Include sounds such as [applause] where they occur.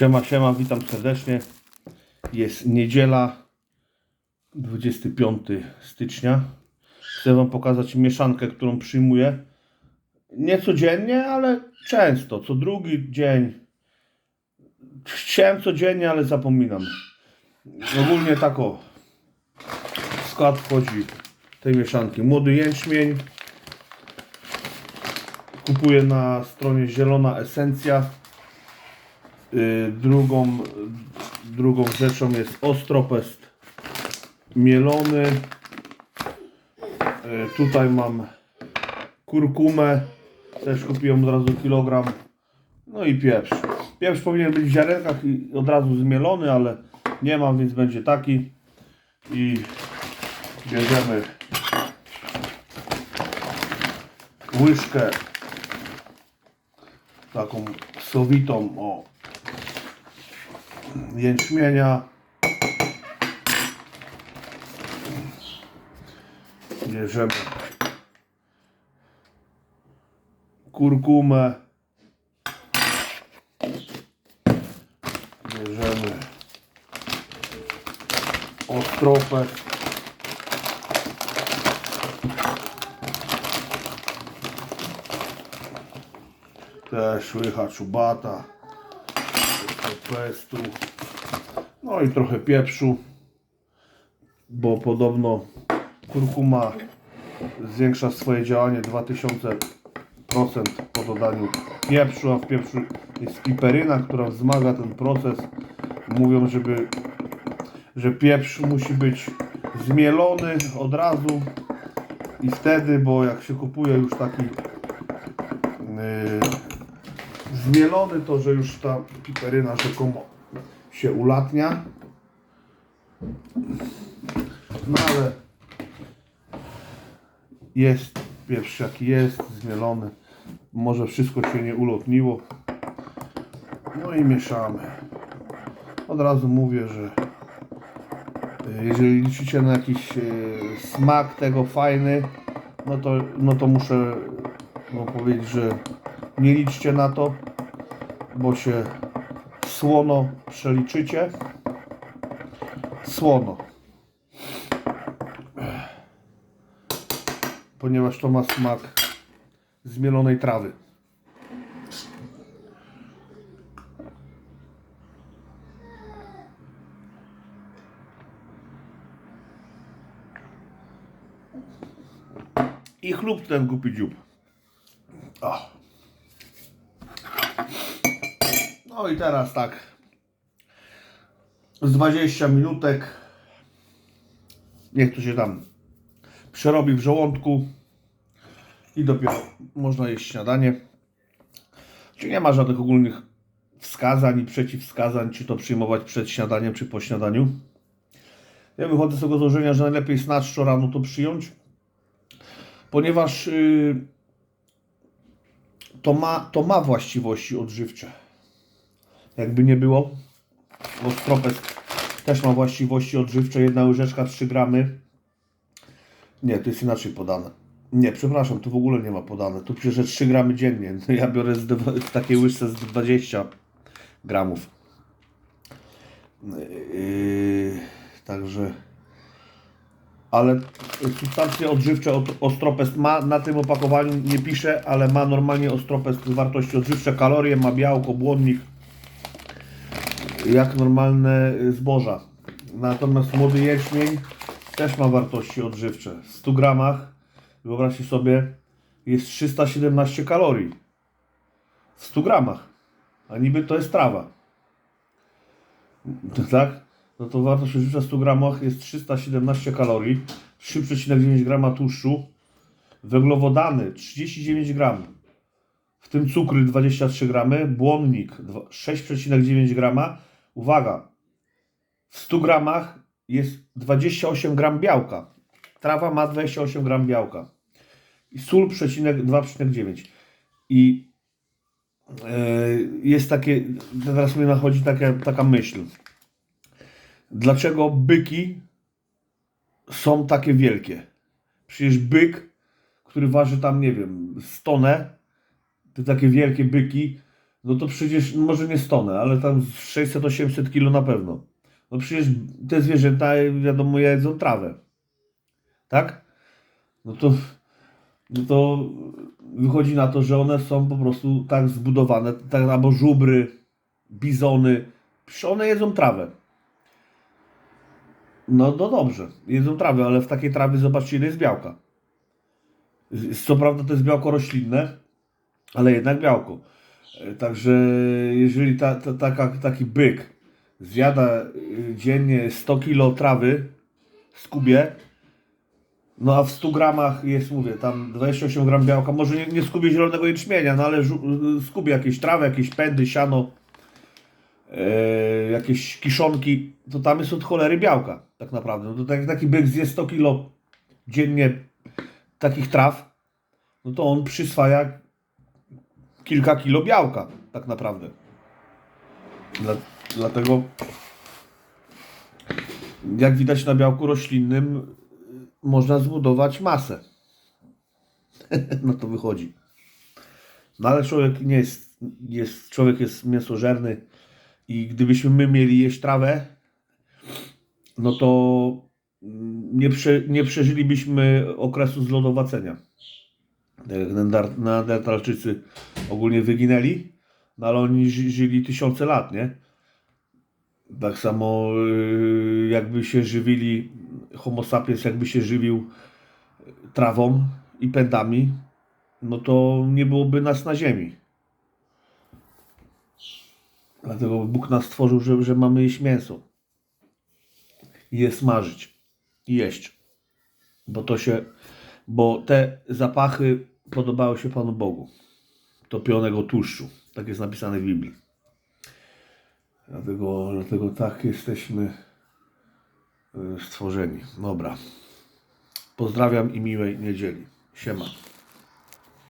Siema, siema, witam serdecznie. Jest niedziela, 25 stycznia. Chcę Wam pokazać mieszankę, którą przyjmuję. Nie codziennie, ale często, co drugi dzień. Chciałem codziennie, ale zapominam. Ogólnie tak o. W skład wchodzi tej mieszanki. Młody jęczmień. Kupuję na stronie Zielona Esencja. Y, drugą, drugą rzeczą jest ostropest mielony. Y, tutaj mam kurkumę. Też kupiłem od razu kilogram. No i pieprz. Pieprz powinien być w ziarenkach i od razu zmielony, ale nie mam, więc będzie taki. I bierzemy łyżkę taką sowitą o jęczmienia. Bierzemy kurkumę. Bierzemy ostropę też łycha czubata. Pestu no i trochę pieprzu bo podobno kurkuma zwiększa swoje działanie 2000% po dodaniu pieprzu, a w pieprzu jest piperyna, która wzmaga ten proces. Mówią, żeby, że pieprz musi być zmielony od razu i wtedy, bo jak się kupuje już taki yy, zmielony, to że już ta piperyna rzekomo się ulatnia. No ale jest pieprz jaki jest, zmielony. Może wszystko się nie ulotniło. No i mieszamy. Od razu mówię, że y, jeżeli liczycie na jakiś y, smak tego fajny, no to, no to muszę no powiedzieć, że nie liczcie na to, bo się słono przeliczycie. Słono. ponieważ to ma smak zmielonej trawy. I chlub ten głupi dziób. O. No i teraz tak. Z 20 minutek. Niech to się tam przerobi w żołądku i dopiero można jeść śniadanie. Czyli nie ma żadnych ogólnych wskazań i przeciwwskazań, czy to przyjmować przed śniadaniem, czy po śniadaniu. Ja wychodzę z tego założenia, że najlepiej snadczo rano to przyjąć, ponieważ yy, to, ma, to ma właściwości odżywcze. Jakby nie było, bo też ma właściwości odżywcze. Jedna łyżeczka 3 gramy nie, to jest inaczej podane. Nie, przepraszam, tu w ogóle nie ma podane. Tu pisze, że 3 gramy dziennie. [laughs] Ja biorę z w takiej łyżce z 20 gramów. Yy, także. Ale substancje odżywcze od Ostropest ma na tym opakowaniu, nie pisze, ale ma normalnie Ostropest wartości odżywcze, kalorie, ma białko, błonnik, jak normalne zboża. Natomiast młody jęczmień też ma wartości odżywcze. W 100 gramach, wyobraźcie sobie, jest 317 kalorii. W 100 gramach. A niby to jest trawa. [laughs] Tak? No to wartość odżywcza w 100 gramach jest 317 kalorii, 3,9 grama tłuszczu, węglowodany 39 gram, w tym cukry 23 gramy, błonnik dwa- 6,9 grama. Uwaga, w 100 gramach jest 28 gram białka. Trawa ma 28 gram białka. I sól przecinek 2,9. I e, jest takie, teraz mi nachodzi taka, taka myśl. Dlaczego byki są takie wielkie? Przecież byk, który waży tam, nie wiem, stonę, te takie wielkie byki, no to przecież może nie stonę, ale tam z 600-800 kilo na pewno. No przecież te zwierzęta, wiadomo, jedzą trawę. Tak? No to, no to wychodzi na to, że one są po prostu tak zbudowane, tak, albo żubry, bizony, one jedzą trawę. No, no dobrze, jedzą trawę, ale w takiej trawie zobaczcie ile jest białka. Co prawda to jest białko roślinne, ale jednak białko. E, Także jeżeli ta, ta, taka, taki byk zjada y, dziennie 100 kg trawy w skubie, no a w 100 gramach jest, mówię, tam 28 gram białka, może nie, nie skubie zielonego jęczmienia, no ale y, skubie jakieś trawy, jakieś pędy, siano, e, jakieś kiszonki, to tam jest od cholery białka, tak naprawdę. No to tak, taki byk zje 100 kg dziennie takich traw, no to on przyswaja kilka kilo białka, tak naprawdę. Dla, dlatego, jak widać na białku roślinnym, y, można zbudować masę. [laughs] no to wychodzi. No ale człowiek nie jest, jest, człowiek jest mięsożerny i gdybyśmy my mieli jeść trawę, no to mm, nie, prze, nie przeżylibyśmy okresu zlodowacenia. Neandar- Neandertalczycy ogólnie wyginęli, no ale oni ży- żyli tysiące lat, nie? Tak samo yy, jakby się żywili, homo sapiens jakby się żywił trawą i pędami, no to nie byłoby nas na ziemi. Dlatego Bóg nas stworzył, że, że mamy jeść mięso. I je smażyć. I jeść. Bo to się, bo te zapachy podobały się Panu Bogu. Topionego tłuszczu. Tak jest napisane w Biblii. Dlatego, dlatego tak jesteśmy y, stworzeni. Dobra. Pozdrawiam i miłej niedzieli. Siema.